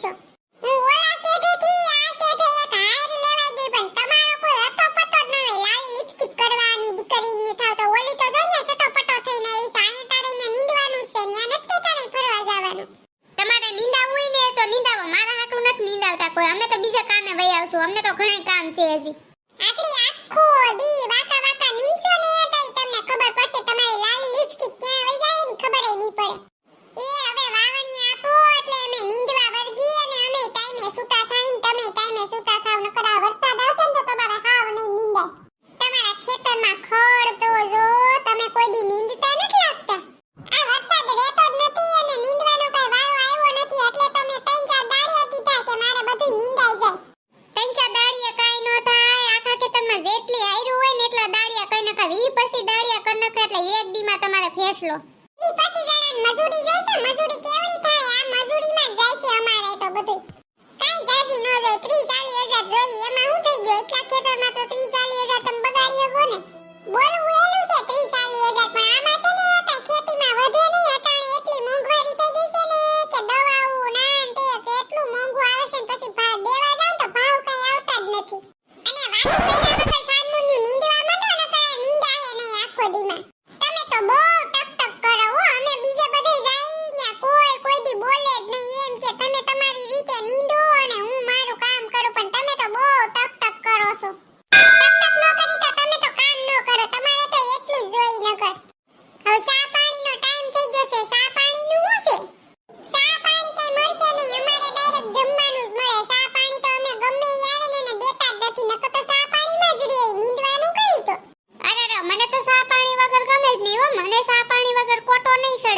છો હું હોય. ને તો મારા હાટું નથી નીંદાવતા કોઈ. અમે તો બીજા કામે વહી આવશું. અમને તો ઘણા કામ છે હજી આખરી આખો દી વાકા વાકા નીંદશો ને તઈ તમને ખબર પડશે તમારી લાલી લિપસ્ટિક ક્યાં વહી જાય ની ખબર નહીં પડે એ હવે વાવણી આપો એટલે અમે નીંદવા વર્ગી અને અમે ટાઈમે સૂતા થાય ને તમે ટાઈમે સૂતા થાવ નકર આ વરસાદ આવશે ને તો તમારે હાવ નહીં નીંદાય તમારા ખેતરમાં ખડ તો જો તમે કોઈ દી નીંદતા નથી લાગતા આ વરસાદ રહેતો જ નથી અને નીંદવાનો કઈ વારો આવ્યો નથી એટલે તો મેં ત્રણ ચાર દાળિયા કીધા કે મારે બધું નીંદાઈ જાય ત્રણ ચાર દાળિયા કાંઈ નો થાય આખા ખેતરમાં જેટલી આયરું હોય ને એટલા દાળિયા કઈ નકા વી પછી દાળિયા કર નકા એટલે એક દીમાં તમારે ફેસલો ઈ પછી આ મજૂરીમાં જ અમારે તો બધું કાંઈ જાજી ન જાય. ત્રીસ ચાલીસ હજાર એમાં શું થઈ ગયું? એટલા ખેતરમાં તો ત્રીસ ચાલીસ હજાર તમે બગાડી શકો એલું છે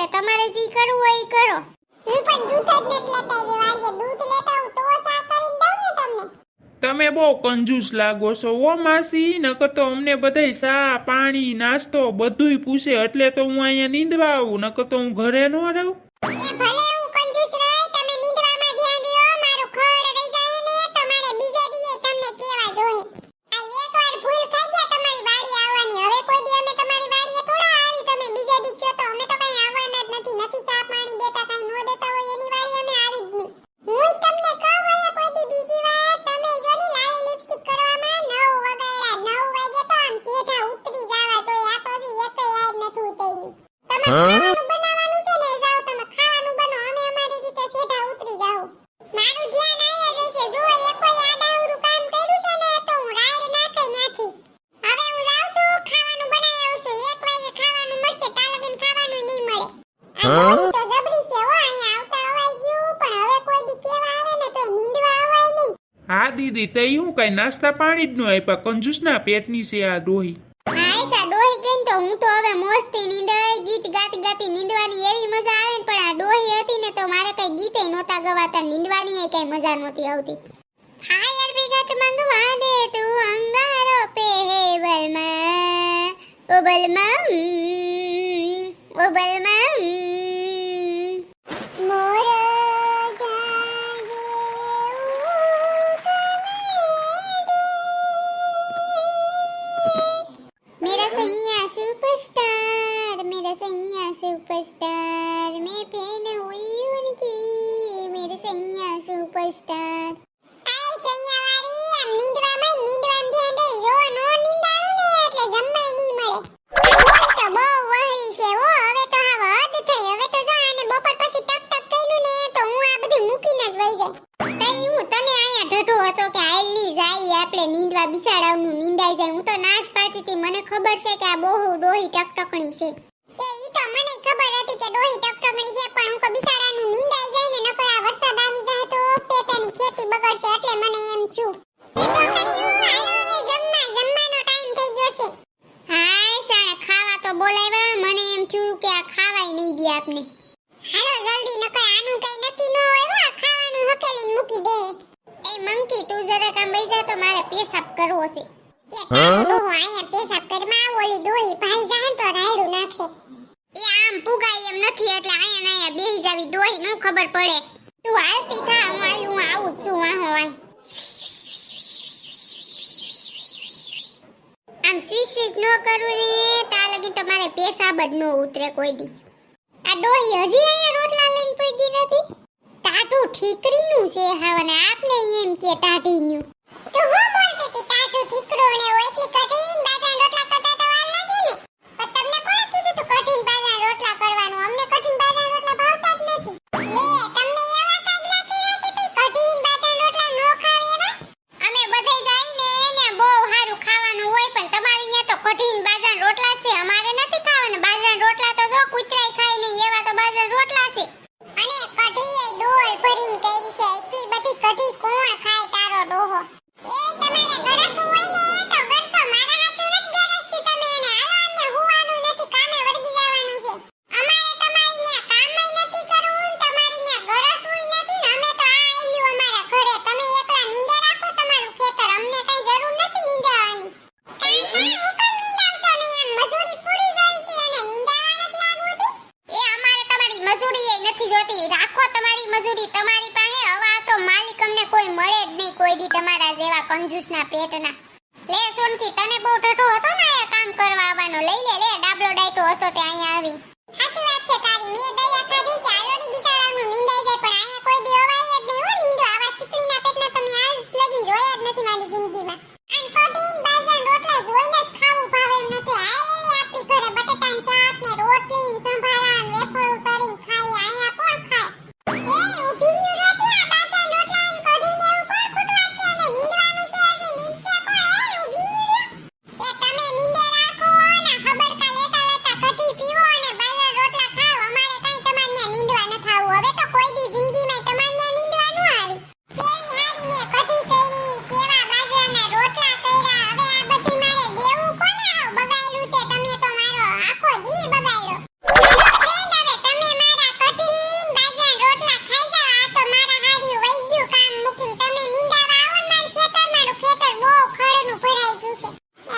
સડે તમારે જે કરવું હોય એ કરો. હું પણ દૂધ જ નથી લેતા વાડીએ દૂધ લેતા હું તો સા કરીને દઉં ને તમને. તમે બહુ કંજૂસ લાગો છો ઓ માસી નકર તો અમને બધાય સા પાણી નાસ્તો બધુંય પૂછે એટલે તો હું અહીંયા નીંદવા આવું નકર તો હું ઘરે ન રહું. એ ભલે હા દીદી તે હું કઈ નાસ્તા પાણી જ ન આપ્યા કંજૂસના પેટની છે આ ડોહી. મોસ્તી નીંદાય ગીત ગાતી ગાતી નીંદવાની એવી મજા આવે ને પણ આ ડોહી હતી ને તો મારે કઈ ગીતે નહોતા ગવાતા નીંદવાની એ કઈ મજા નહોતી આવતી. ફાયર બ્રિગેડ મંગવા દે તું અંગારો પહેવરમાં ઓ ઉમ, सैया सुपरस्टार मैं फैन हुई उनकी मेरे सैया सुपरस्टार આય સૈયા વાળી આમ નીંદવામાં નીંદવામાં ધ્યાન દે જો નો નીંદાણું ને એટલે જમાય નહીં મળે બોલ તો બહુ વહરી છે હો હવે તો હાવ હદ થઈ હવે તો જો આને બપોર પછી ટક ટક કર્યું ને તો હું આ બધું મૂકીને જ વઈ જાય તઈ હું તને અહીંયા ઢઢો હતો કે આયલી જાય આપણે નીંદવા બિસાડાવનું નીંદાઈ જાય હું તો નાશ પાડતી હતી મને ખબર છે કે આ બહુ ડોહી ટકટકણી છે એ ઈ તો મને ખબર હતી કે ડોહી ટકટકણી છે પણ હું કો નીંદ આવી જાય ને નકર આ વરસાદ આવી જાય તો પેટાની ખેતી બગડશે એટલે મને એમ થયું. એ છોકરીઓ હાલો હવે જમવા જમવાનો ટાઈમ થઈ ગયો છે. હાય સાણે ખાવા તો બોલાવ્યા મને એમ થયું કે આ ખાવાય નહીં દે આપને. હાલો જલ્દી નકર આનું કઈ નક્કી ન હોય આ ખાવાનું હકેલીને મૂકી દે. એ મંકી તું જરા કામ બેસી જા તો મારે પેશાબ કરવો છે. એ અહીંયા પેશાબ કરમાં ઓલી ડોહી ભાઈ જાય તો રાયડું નાખશે આમ પુગાય એમ નથી, એટલે આયા ને આયા બેહી જાવી ડોહી નો ખબર પડે. તું હાલતી થા, હું હું આવું છું આ હોય આમ સ્વીસ સ્વીસ નો કરું ને, તા લગી તમારે પેશાબ જ નો ઉતરે કોઈ દી. આ દોહી હજી અહીંયા રોટલા લઈને પડી નથી? ટાટું ઠીકરી નું છે હાવને આપને એમ કે ટાટી નું તો હું બોલતી તી ઠીકરો ને ઓયથી દાદા 搬家 પિયુષના પેટના. લે સોનકી, તને બહુ ઢઠો હતો ને આ કામ કરવા આવવાનો? લઈ લે લે, ડાબલો ડાયટો હતો તે અહીંયા આવી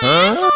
Hã?